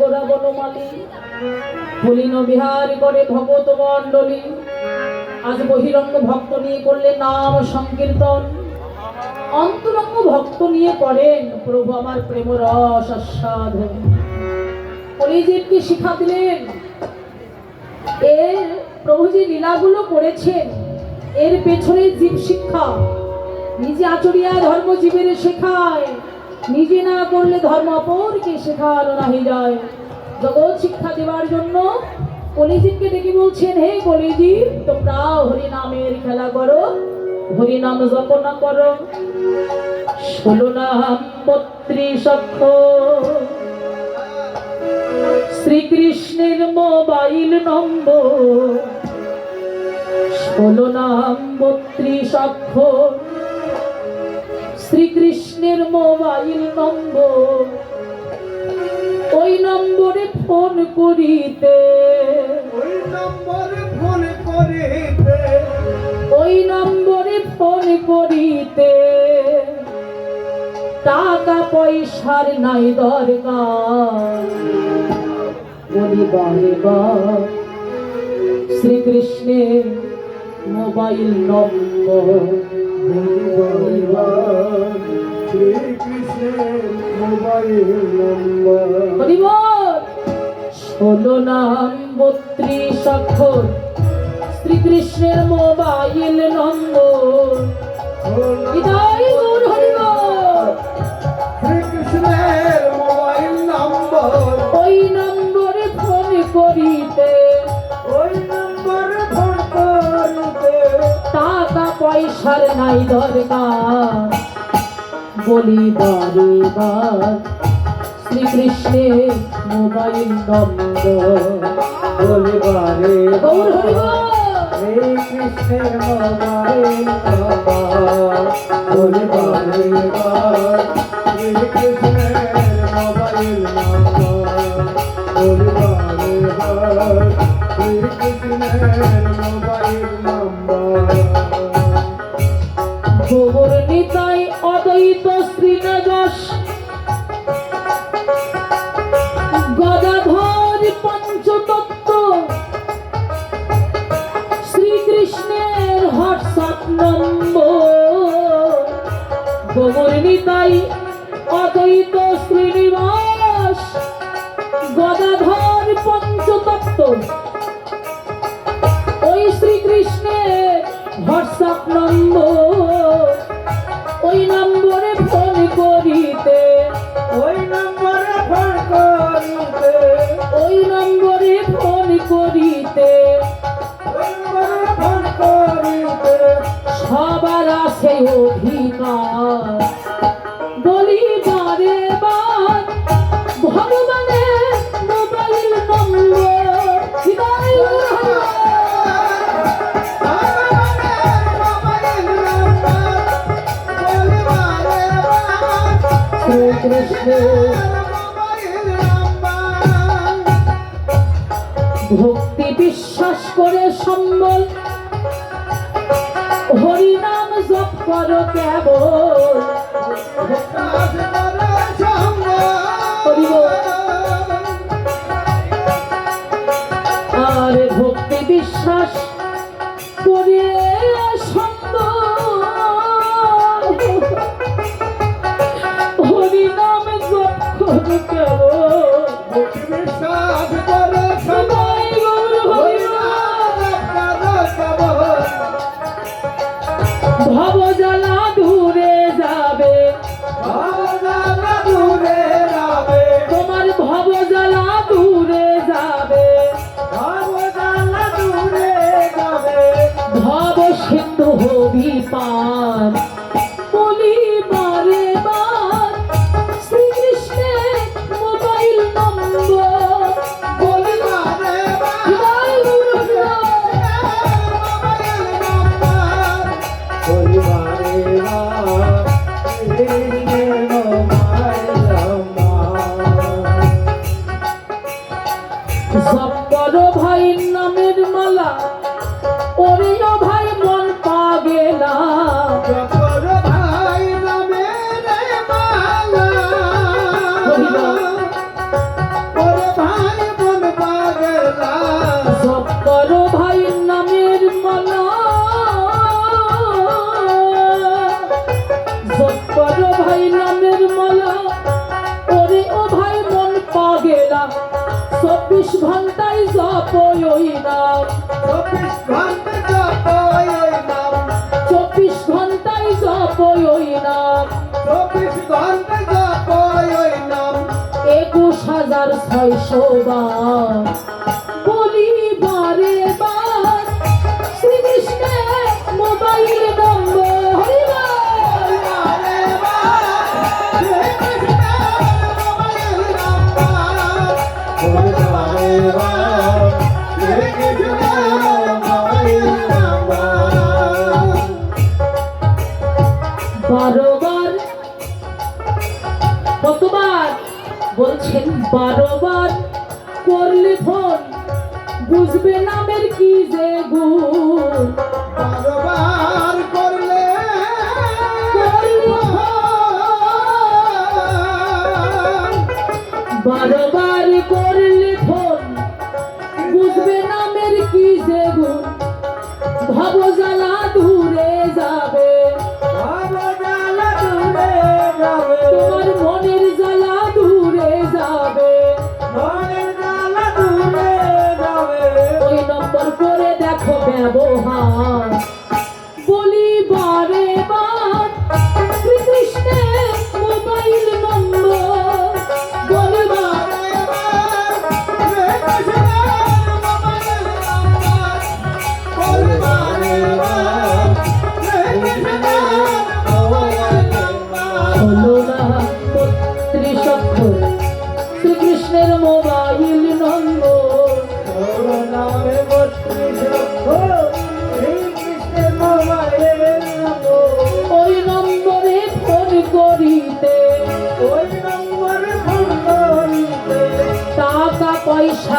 গোরা বনমালী। Hollein Bihar করে ভগত মণ্ডলী, আজ বহিরঙ্গ ভক্ত নিয়ে করলে নাম সংকীর্তন। অন্তরঙ্গ ভক্ত নিয়ে করেন প্রভু আমার প্রেম রস আস্বাদন। কলিজীবকে শিক্ষা দিলেন, এর প্রভু যে লীলাগুলো করেছেন, এর পেছনে জীব শিক্ষা, নিজে আচরিয়া ধর্ম জীবের শেখায়। নিজে না করলে ধর্ম অপরকে শেখানো নাহি যায়। জগৎ শিক্ষা দেওয়ার জন্য কলিজীবকে ডেকে বলছেন, হে কলিজীব তোমরা হরি নামের খেলা করো হরি নাম জপনা করো। ষোলো নাম বত্রিশ অক্ষর শ্রীকৃষ্ণের মোবাইল নম্বর। ষোলো নাম বত্রিশ অক্ষর শ্রীকৃষ্ণের মোবাইল নম্বর। ওই নম্বরে ফোন করিতে। ওই নম্বরে ফোন করিতে। ওই নম্বরে ফোন করিতে। টাকা পয়সার নাই দরকার। শ্রীকৃষ্ণের মোবাইল নম্বর। ষোলো বত্রিশ শ্রীকৃষ্ণের মোবাইল নম্বর হৃদয় শ্রীকৃষ্ণের মোবাইল নম্বর ওই নম্বরে ফোন করিতে ওই নম্বরে ফোন করিতে টাকা পয়সার নাই দরকার। বলি বারে বার। শ্রীকৃষ্ণের মোবাইল গৌর হরিবল শ্রীকৃষ্ণের মোবাইল বলিবারে শ্রীকৃষ্ণের মোবাইল মোবাইল নম্বর। নিতাই অদ্বৈত শ্রীনিবাস গদাধর পঞ্চতত্ত্ব। শ্রীকৃষ্ণের ভক্তি বিশ্বাস করে সম্বল। হরিনাম জপ করো কেবল। আর ভব জ্বালা চব্বিশ ঘন্টায় জপ ওই নাম। চব্বিশ ঘন্টায় জপ ওই নাম। চব্বিশ ঘন্টায় জপ ওই নাম। চব্বিশ ঘন্টায় জপ ওই নাম। একুশ হাজার ছয়শো বার। বলছেন বারো বার করলে ফোন বুঝবে নামের কি যে গুণ? বারবার করলে বারো বার করলে ফোন বুঝবে নামের কি যে গুণ? ভব জ্বালা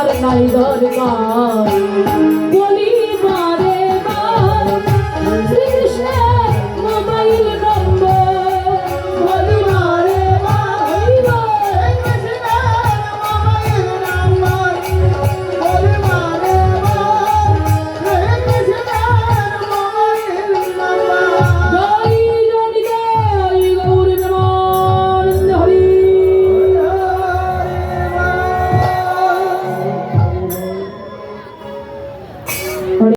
পয়সার নাই দরকার